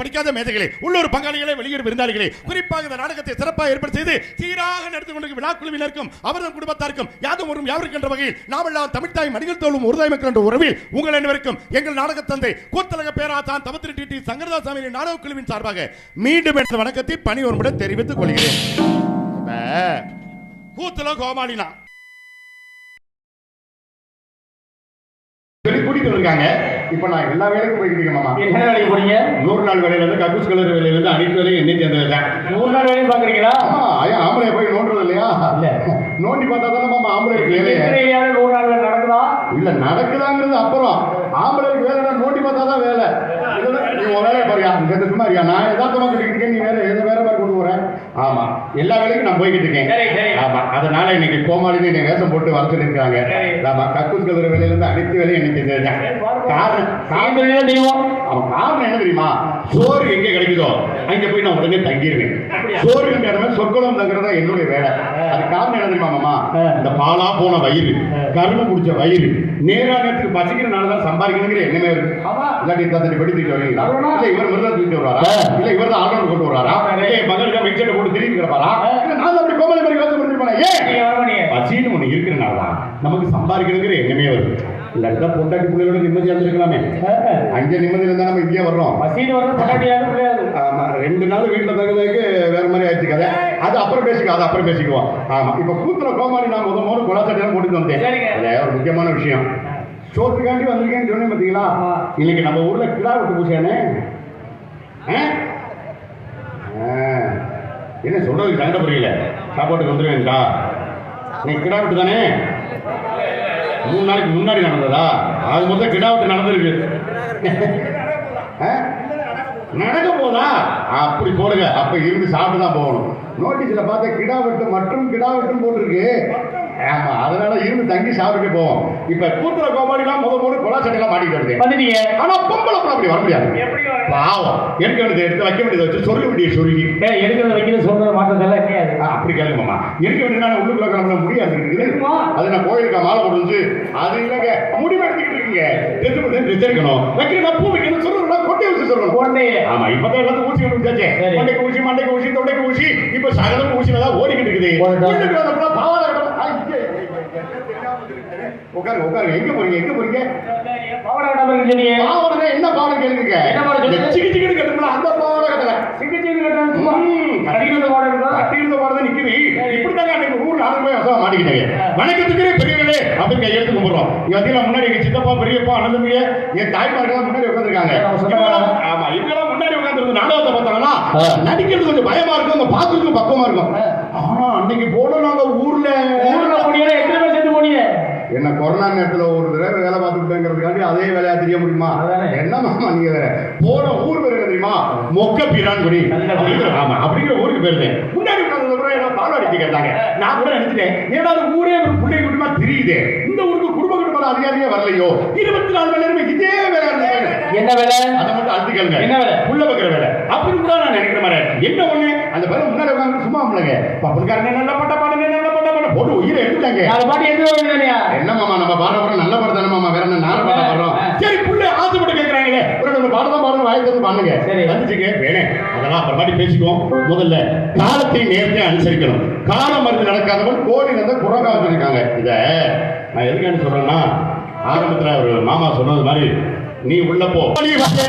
படிக்காத மேதைகளே உள்ளூர் பங்காளிகளே வெளியூர் விருந்தாளிகளே குறிப்பாக இந்த நாடகத்தை சிறப்பாக ஏற்பாடு செய்து சீராக நடத்தி கொண்டு விழா குழுவினருக்கும் அவரது குடும்பத்தாருக்கும் யாதும் ஒரு யாவருக்கு என்ற வகையில் நாமெல்லாம் தமிழ்தாய் தோளும் ஒருதாய் மக்கள் என்ற உறவில் உங்கள் அனைவருக்கும் எங்கள் நாடக தந்தை கூத்தலக பேராசான் தவத்திரி டிடி சங்கரதாசாமி நாடக குழுவின் சார்பாக மீண்டும் எனது வணக்கத்தை பணி தெரிவித்துக் கொள்கிறேன். கூத்துல கோமாளினா. கூட்டிட்டு இருக்காங்க இப்ப நான் எல்லா வேலைக்கும் போய்கிட்டு இருக்கேன் மாமா. என்ன வேலைக்கு போறீங்க? நூறு நாள் வேலையில இருந்து கக்கூஸ் கலர் வேலையில இருந்து அனைத்து வேலையும் என்ன சேர்ந்ததுதான் நூறு நாள் வேலையும் பாக்குறீங்களா ஆமா ஐயா ஆம்பளை போய் நோண்டுறது இல்லையா? இல்ல. நோண்டி பார்த்தா தானே மாமா ஆம்பளைக்கு வேலையை நூறு நாள் வேலை நடக்குதா? இல்ல நடக்குதாங்கிறது அப்புறம். ஆம்பளைக்கு வேலை நோண்டி பார்த்தா தான் வேலை. நீ உன் வேலையை பாருயா இந்த சும்மா இருக்கியா? நான் எதார்த்தமா சொல்லிட்டு இருக்கேன் நீ வேலை எதை வேற மாதிரி கொண்டு போறேன் ஆமா எல்லா வேலைக்கும் நான் போய்கிட்டு இருக்கேன். சரி, சரி. ஆமா அதனால இன்னைக்கு கோமாளின்னு என்னை வேஷம் போட்டு வர சொல்லியிருக்காங்க சரி. ஆமா கக்கூஸ் கலர் வேலையில இருந்து அனைத்து வேலையும் என்ன செஞ்சிருக்கேன் காரணம் காரணம் தான் தெய்வம் அவன் காரணம் என்ன தெரியுமா சோறு எங்க கிடைக்குதோ அங்க போய் நான் உடனே தங்கிடுவேன் சோறுங்கிற மாதிரி சொற்குளம் தங்குறதா என்னுடைய வேலை அது காரணம் என்ன தெரியுமா மாமா. இந்த பாலா போன வயிறு. கரும்பு குடிச்ச வயிறு நேரா நேரத்துக்கு பசிக்கிறனால தான் சம்பாதிக்கணுங்கிற எண்ணமே இருக்கு. இல்லாட்டி தந்தடி படி தூக்கிட்டு வரீங்களா? இல்ல இவர் மிருதம் தூக்கிட்டு வருவாரா ஆ. இல்ல இவர் தான் ஆல்ரவுண்ட் கொண்டு வராரா. இல்ல என் மகனுக்கு மெக்செட்டை போட்டு திரும்பி கிடப்பாரா. இல்ல நான் அப்படி கோமலை மாதிரி வேஷம் பண்ணிருப்பானே ஏன் நீங்க வர மாட்டீங்க பசின்னு ஒண்ணு இருக்கிறனால தான் நமக்கு சம்பாதிக்கணுங்கிற எண்ணமே வருது. இல்லாட்டி பொண்டாட்டி பிள்ளையோட நிம்மதியா இருந்திருக்கலாமே. அங்கே நிம்மதியில இருந்தா நம்ம இங்கே வர்றோம். பசின்னு வர்றது பொண்டாட்டியாது கிடையாது. ஆமா ரெண்டு நாள் வீட்டுல தங்குறதுக்கு வேற மாதிரி ஆயிடுச்சு கதை. அது அப்புறம் பேசிக்குவோம் அது அப்புறம் பேசிக்குவோம். ஆமா இப்ப கூத்துல கோமாளி நான் முத முதல்ல குலாசட்டையெல்லாம் போட்டுட்டு வந்தேன். அதுல ஒரு முக்கியமான விஷயம். சோத்துக்காண்டி வந்திருக்கேன்னு சொன்னேன் பாத்தீங்களா? ஆமா. இன்னைக்கு நம்ம ஊர்ல கிடா விட்டு பூசானே என்ன சொல்றதுக்கு சண்டை புரியல. சாப்பாட்டுக்கு வந்துருவேன்டா. நீ கிடா விட்டு தானே மூணு நாளைக்கு முன்னாடி நடந்ததா? அது மொத்தம் கிடா விட்டு நடந்திருக்கு? நடக்க போதா அப்படி போடுங்க. அப்ப இருந்து சாப்பிட்டு தான் போகணும். நோட்டீஸ்ல பார்த்தா கிடா வெட்டு மற்றும் கிடா வெட்டும் போட்டிருக்கு. ஆமா அதனால இருந்து தங்கி சாப்பிட்டு போவோம். இப்ப கூத்துற கோமாளிலாம் முத மூணு கொலா சட்டையெல்லாம் மாட்டிட்டு வருது. வந்துட்டீங்க. ஆனா பொம்பளை அப்புறம் அப்படி வர முடியாது? பாவம். எடுக்க வேண்டியதை எடுத்து வைக்க வேண்டியதை வச்சு சொல்ல வேண்டிய சொருகி. ஏய், எடுக்கிறத வைக்கிறது சொல்றது மாற்றதெல்லாம் அப்படி கேளுங்க மாமா. எடுக்க வேண்டியது உள்ளுக்குள்ள கிளம்ப முடியாது. இருக்குமா? அது நான் கோயிலுக்கு மாலை போட்டு அது இல்லைங்க முடிவு எடுத்துக்கிட்டு இருக்கீங்க. ட்ரெஸ் பண்ணி ட்ரெஸ் எடுக்கணும் வைக்கணும் பூ வைக்கணும் சொல்லணும் கொட்டை வச்சு சொல்லணும். கொண்டையே ஆமா இப்பதான் எல்லாத்துக்கும் ஊசி கண்டுபிடிச்சாச்சே சரி. மண்டைக்கு ஊசி மண்டைக்கு ஊசி தொண்டைக்கு ஊசி. இப்ப சகலம் ஊசியில தான் ஓடிக்கிட்டு இருக்குது பாவாடை கட்டணும். எங்க போறீங்க எங்க போறீங்க பாவடை கட்டாம இருக்கு சொன்னீங்க பாவாடை என்ன பாவாடை கேளுங்க என்ன பாவாடை சிக்கி சிக்கி கட்டுங்களா அந்த பாவாடை கட்டல சிகிச்சை கட்டுறது சும்மா ம், கட்டிக்கிறது பாடம் இருக்கா கட்டியிருந்த பாவாடை தான் நிக்குது இப்படிதாங்க அன்னைக்கு ஊர்ல ஆளு போய் வசமா மாட்டிக்கிட்டாங்க. வணக்கத்துக்கு பெரியவர்களே அப்படின்னு கையெழுத்து கும்பிடுறோம் இங்க வந்து முன்னாடி எங்க சித்தப்பா பெரியப்பா அண்ணன் தம்பிங்க என் தாய்மார்கள் முன்னாடி உட்காந்துருக்காங்க. ஆமா நடிக்கிறது கொஞ்சம் பயமா இருக்கும் அந்த பாக்குறதுக்கு பக்கமா இருக்கும். ஆனா அன்னைக்கு போன நாங்க ஊர்ல ஊர்ல போனீங்க எத்தனை பேர் சேர்ந்து போனீங்க? என்ன கொரோனா நேரத்துல ஒரு தடவை வேலை பார்த்துட்டேங்கிறதுக்காண்டி அதே வேலையா தெரிய முடியுமா. என்ன மாமா நீங்க வேற? போன ஊர் பேர் என்ன தெரியுமா? மொக்க பீரான்குடி ஆமா அப்படிங்கிற ஊருக்கு பேருந்தேன் முன்னாடி ஏதோ பாலாடிச்சு கேட்டாங்க. நான் கூட நினைச்சிட்டேன் அது ஊரே ஒரு பிள்ளை குடும்பமா தெரியுது. இந்த ஊருக்கு குடும்ப குடும்ப அதிகாரியே வரலையோ? இருபத்தி நாலு மணி நேரம் இதே வேலை என்ன வேலை? அதை அழுத்துக்கங்க என்ன வேலை? உள்ள வைக்கிற வேலை. அப்படி கூட நான் நினைக்கிற மாதிரி என்ன ஒண்ணு? அந்த பேர் முன்னாடி உட்காந்து சும்மா பிள்ளைங்க பப்பன்காரன் நல்ல பட்ட பாடுங்க நல்ல பட்ட பாடு போட்டு உயிரை எடுத்துட்டாங்க. நாலு பாட்டு இல்லையா? என்ன மாமா நம்ம பாடுற படம் நல்ல படம் தானே மாமா? வேற என்ன பாட பாடுறோம். சரி புள்ள ஆசைப்பட்டு கேட்கறாங்களே ஒரு ரெண்டு பாடம் பாடுறோம் வாய் தந்து பாடுங்க. சரி. வந்துச்சுங்க. வேணேன் அதெல்லாம் அப்புறமாட்டி பேசிக்குவோம். முதல்ல காலத்தை நேரத்தை அனுசரிக்கணும். காலம் மருந்து நடக்காதவன் கோடி வந்து குறக்காக சொல்லியிருக்காங்க இத நான் எதுக்காண்டி சொல்றேன்னா ஆரம்பத்துல ஒரு மாமா சொன்னது மாதிரி நீ உள்ள போ. நீ வந்து